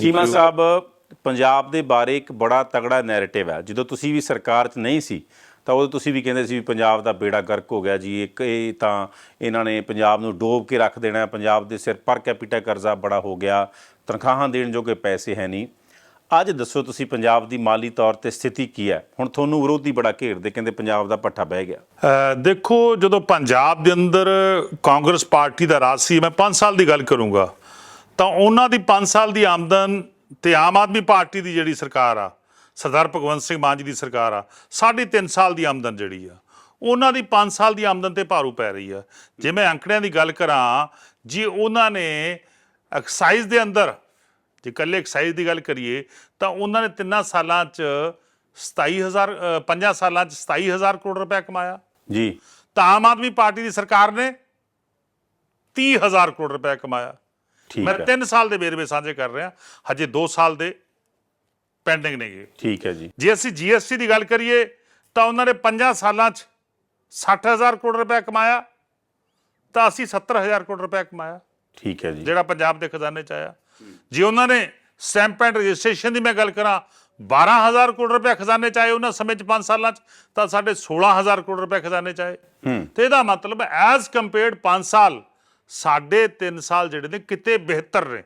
ਚੀਮਾ. ਸਾਹਿਬ ਪੰਜਾਬ ਦੇ ਬਾਰੇ ਇੱਕ ਬੜਾ ਤਗੜਾ ਨੈਰੇਟਿਵ ਹੈ। ਜਦੋਂ ਤੁਸੀਂ ਵੀ ਸਰਕਾਰ 'ਚ ਨਹੀਂ ਸੀ ਤਾਂ ਉਦੋਂ ਤੁਸੀਂ ਵੀ ਕਹਿੰਦੇ ਸੀ ਵੀ ਪੰਜਾਬ ਦਾ ਬੇੜਾ ਗਰਕ ਹੋ ਗਿਆ ਜੀ। ਇੱਕ ਇਹ ਤਾਂ ਇਹਨਾਂ ਨੇ ਪੰਜਾਬ ਨੂੰ ਡੋਬ ਕੇ ਰੱਖ ਦੇਣਾ ਹੈ, ਪੰਜਾਬ ਦੇ ਸਿਰ ਪਰ ਕੈਪੀਟਾ ਕਰਜ਼ਾ ਬੜਾ ਹੋ ਗਿਆ। ਤਨਖਾਹਾਂ ਦੇਣ ਜੋਗੇ ਪੈਸੇ ਹੈ ਨਹੀਂ। ਅੱਜ ਦੱਸੋ ਤੁਸੀਂ ਪੰਜਾਬ ਦੀ ਮਾਲੀ ਤੌਰ ਤੇ ਸਥਿਤੀ ਕੀ ਹੈ? ਹੁਣ ਤੁਹਾਨੂੰ ਵਿਰੋਧੀ ਬੜਾ ਘੇਰਦੇ ਕਹਿੰਦੇ ਪੰਜਾਬ ਦਾ ਪੱਠਾ ਬਹਿ ਗਿਆ। ਦੇਖੋ ਜਦੋਂ ਪੰਜਾਬ ਦੇ ਅੰਦਰ ਕਾਂਗਰਸ ਪਾਰਟੀ ਦਾ ਰਾਜ ਸੀ ਮੈਂ 5 ਸਾਲ ਦੀ ਗੱਲ ਕਰੂੰਗਾ। ਤਾਂ ਉਹਨਾਂ ਦੀ 5 ਸਾਲ ਦੀ ਆਮਦਨ ਤੇ ਆਮ ਆਦਮੀ ਪਾਰਟੀ ਦੀ ਜਿਹੜੀ ਸਰਕਾਰ ਆ ਸਰਦਾਰ ਭਗਵੰਤ ਸਿੰਘ ਮਾਨ ਜੀ ਦੀ ਸਰਕਾਰ ਆ ਸਾਢੇ ਤਿੰਨ ਸਾਲ ਦੀ ਆਮਦਨ ਜਿਹੜੀ ਆ ਉਹਨਾਂ ਦੀ 5 ਸਾਲ ਦੀ ਆਮਦਨ ਤੇ ਭਾਰੂ ਪੈ ਰਹੀ ਆ। ਜੇ ਮੈਂ ਅੰਕੜਿਆਂ ਦੀ ਗੱਲ ਕਰਾਂ ਜੀ ਉਹਨਾਂ ਨੇ ਐਕਸਾਈਜ਼ ਦੇ ਅੰਦਰ ਜੇ ਇਕੱਲੇ ਐਕਸਾਈਜ਼ ਦੀ ਗੱਲ ਕਰੀਏ ਤਾਂ ਉਹਨਾਂ ਨੇ ਤਿੰਨਾਂ ਸਾਲਾਂ 'ਚ 27000 ਅ, ਪੰਜਾਂ ਸਾਲਾਂ 'ਚ 27000 ਕਰੋੜ ਰੁਪਏ ਕਮਾਇਆ। ਜੀ। ਤਾਂ ਆਮ ਆਦਮੀ ਪਾਰਟੀ ਦੀ ਸਰਕਾਰ ਨੇ 30000 ਕਰੋੜ ਰੁਪਏ ਕਮਾਇਆ। ਠੀਕ ਮੈਂ ਹੈ। 3 ਸਾਲ ਦੇ ਵੇਰਵੇ ਸਾਂਝੇ ਕਰ ਰਿਹਾ ਹਜੇ 2 ਸਾਲ ਦੇ ਪੈਂਡਿੰਗ ਨੇਗੇ। ਠੀਕ ਹੈ ਜੀ। ਜੇ ਅਸੀਂ ਜੀਐਸਟੀ ਦੀ ਗੱਲ ਕਰੀਏ ਤਾਂ ਉਹਨਾਂ ਨੇ 5 ਸਾਲਾਂ 'ਚ 60000 ਕਰੋੜ ਰੁਪਏ ਕਮਾਇਆ ਤਾਂ ਅਸੀਂ 70000 ਕਰੋੜ ਰੁਪਏ ਕਮਾਇਆ। ਠੀਕ ਹੈ ਜੀ। ਜਿਹੜਾ ਪੰਜਾਬ ਦੇ ਖਜ਼ਾਨੇ 'ਚ ਆਇਆ। ਜੇ ਉਹਨਾਂ ਨੇ ਸਟੈਂਪ ਐਂਡ ਰਜਿਸਟ੍ਰੇਸ਼ਨ ਦੀ ਮੈਂ ਗੱਲ ਕਰਾਂ 12000 ਕਰੋੜ ਰੁਪਏ ਖਜ਼ਾਨੇ 'ਚ ਆਏ ਉਹਨਾਂ ਸਮੇਂ 'ਚ 5 ਸਾਲਾਂ 'ਚ ਤਾਂ ਸਾਡੇ 16000 ਕਰੋੜ ਰੁਪਏ ਖਜ਼ਾਨੇ 'ਚ ਆਏ। ਹੂੰ। ਤੇ ਇਹਦਾ ਮਤਲਬ ਐਜ਼ ਕੰਪੇਅਰਡ 5 ਸਾਲ ਸਾਢੇ 3 ਸਾਲ ਜਿਹੜੇ ਨੇ ਕਿਤੇ ਬਿਹਤਰ ਨੇ